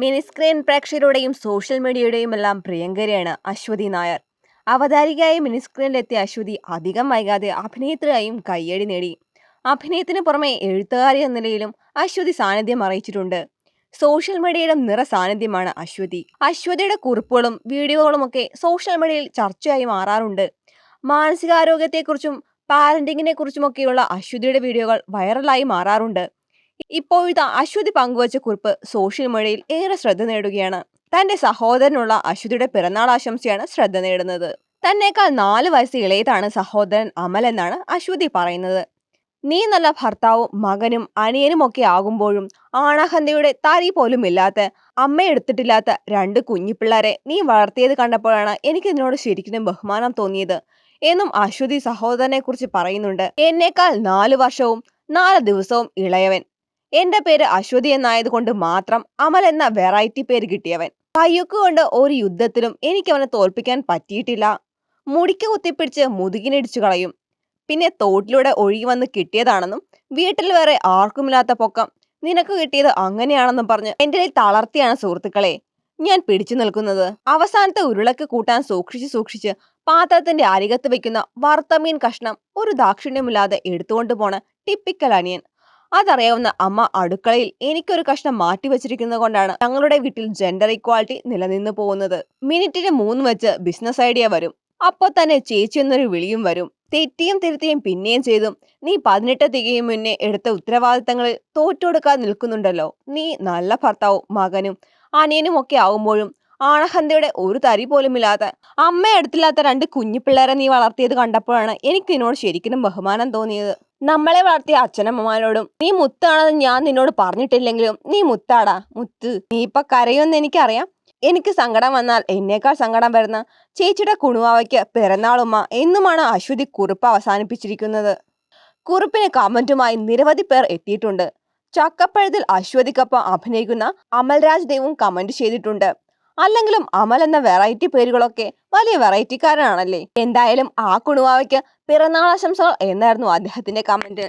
Mini screen പ്രേക്ഷകരുടെയും social മീഡിയയുടെയും എല്ലാം പ്രിയങ്കരിയാണ് അശ്വതി നായർ. അവതാരികയായി മിനിസ്ക്രീനിലെത്തിയ അശ്വതി അധികം വൈകാതെ അഭിനേത്രിയായും കയ്യടി നേടി. അഭിനയത്തിന് പുറമെ എഴുത്തുകാരി എന്ന നിലയിലും അശ്വതി സാന്നിധ്യം അറിയിച്ചിട്ടുണ്ട്. സോഷ്യൽ മീഡിയയുടെ നിറ സാന്നിധ്യമാണ് അശ്വതി. അശ്വതിയുടെ കുറിപ്പുകളും വീഡിയോകളുമൊക്കെ സോഷ്യൽ മീഡിയയിൽ ചർച്ചയായി മാറാറുണ്ട്. മാനസികാരോഗ്യത്തെക്കുറിച്ചും പാരന്റിങ്ങിനെ കുറിച്ചുമൊക്കെയുള്ള അശ്വതിയുടെ വീഡിയോകൾ വൈറലായി മാറാറുണ്ട്. ഇപ്പോഴത്തെ അശ്വതി പങ്കുവച്ച കുറിപ്പ് സോഷ്യൽ മീഡിയയിൽ ഏറെ ശ്രദ്ധ നേടുകയാണ്. തന്റെ സഹോദരനുള്ള അശ്വതിയുടെ പിറന്നാൾ ആശംസയാണ് ശ്രദ്ധ നേടുന്നത്. തന്നേക്കാൾ നാല് വയസ്സ് ഇളയതാണ് സഹോദരൻ അമൽ എന്നാണ് അശ്വതി പറയുന്നത്. നീ നല്ല ഭർത്താവും മകനും അനിയനും ഒക്കെ ആകുമ്പോഴും ആണാഹന്തയുടെ തരി പോലും ഇല്ലാത്ത അമ്മ എടുത്തിട്ടില്ലാത്ത രണ്ട് കുഞ്ഞിപ്പിള്ളേരെ നീ വളർത്തിയത് കണ്ടപ്പോഴാണ് എനിക്ക് നിന്നോട് ശരിക്കും ബഹുമാനം തോന്നിയത് എന്നും അശ്വതി സഹോദരനെ കുറിച്ച് പറയുന്നുണ്ട്. എന്നേക്കാൾ നാല് വർഷവും നാല് ദിവസവും ഇളയവൻ എന്റെ പേര് അശ്വതി എന്നായതുകൊണ്ട് മാത്രം അമൽ എന്ന വെറൈറ്റി പേര് കിട്ടിയവൻ. കയ്യൊക്ക് കൊണ്ട് ഒരു യുദ്ധത്തിലും എനിക്ക് അവനെ തോൽപ്പിക്കാൻ പറ്റിയിട്ടില്ല. മുടിക്ക് കുത്തിപ്പിടിച്ച് മുതുകിനിടിച്ചു കളയും. പിന്നെ തോട്ടിലൂടെ ഒഴുകി വന്ന് കിട്ടിയതാണെന്നും വീട്ടിൽ വേറെ ആർക്കുമില്ലാത്ത പൊക്കം. നിനക്ക് കിട്ടിയത് അങ്ങനെയാണെന്നും പറഞ്ഞ് എന്റെ തളർത്തിയാണ് സുഹൃത്തുക്കളെ. ഞാൻ പിടിച്ചു നിൽക്കുന്നത്. അവസാനത്തെ ഉരുളക്ക് കൂട്ടാൻ സൂക്ഷിച്ച് സൂക്ഷിച്ച് പാത്രത്തിന്റെ അരികത്ത് വെക്കുന്ന വറുത്തമീൻ കഷ്ണം ഒരു ദാക്ഷിണ്യമില്ലാതെ എടുത്തുകൊണ്ട് പോണ ടിപ്പിക്കൽ അനിയൻ. അതറിയാവുന്ന അമ്മ അടുക്കളയിൽ എനിക്കൊരു കഷ്ണം മാറ്റി വെച്ചിരിക്കുന്നത് കൊണ്ടാണ് ഞങ്ങളുടെ വീട്ടിൽ ജെൻഡർ ഇക്വാളിറ്റി നിലനിന്ന് പോകുന്നത്. മിനിറ്റിന് മൂന്ന് വെച്ച് ബിസിനസ് ഐഡിയ വരും. അപ്പോൾ തന്നെ ചേച്ചി എന്നൊരു വിളിയും വരും. തെറ്റിയും തിരുത്തിയും പിന്നെയും ചെയ്തും നീ പതിനെട്ട് തികയും മുന്നേ എടുത്ത ഉത്തരവാദിത്തങ്ങളിൽ തോറ്റുകൊടുക്കാൻ നിൽക്കുന്നുണ്ടല്ലോ. നീ നല്ല ഭർത്താവും മകനും അനിയനും ഒക്കെ ആവുമ്പോഴും ആണഹന്തയുടെ ഒരു തരി പോലും ഇല്ലാത്ത അമ്മ എടുത്തില്ലാത്ത രണ്ട് കുഞ്ഞു പിള്ളേരെ നീ വളർത്തിയത് കണ്ടപ്പോഴാണ് എനിക്ക് നിന്നോട് ശരിക്കും ബഹുമാനം തോന്നിയത്. നമ്മളെ വളർത്തിയ അച്ഛനമ്മമാരോടും നീ മുത്താണെന്ന് ഞാൻ നിന്നോട് പറഞ്ഞിട്ടില്ലെങ്കിലും നീ മുത്താടാ മുത്ത്. നീ ഇപ്പൊ കരയുമെന്ന് എനിക്കറിയാം. എനിക്ക് സങ്കടം വന്നാൽ എന്നേക്കാൾ സങ്കടം വരുന്ന ചേച്ചിയുടെ കുണുവാവയ്ക്ക് പിറന്നാളുമ്മ എന്നുമാണ് അശ്വതി കുറിപ്പ് അവസാനിപ്പിച്ചിരിക്കുന്നത്. കുറിപ്പിന് കമന്റുമായി നിരവധി പേർ എത്തിയിട്ടുണ്ട്. ചക്കപ്പഴത്തിൽ അശ്വതിക്കൊപ്പം അഭിനയിക്കുന്ന അമൽരാജ് ദേവും കമന്റ് ചെയ്തിട്ടുണ്ട്. അല്ലെങ്കിലും അമൽ എന്ന വെറൈറ്റി പേരുകളൊക്കെ വലിയ വെറൈറ്റിക്കാരനാണല്ലേ എന്തായാലും ആ കുണുവാവയ്ക്ക് പിറന്നാൾ ആശംസകൾ എന്നായിരുന്നു അദ്ദേഹത്തിന്റെ കമന്റ്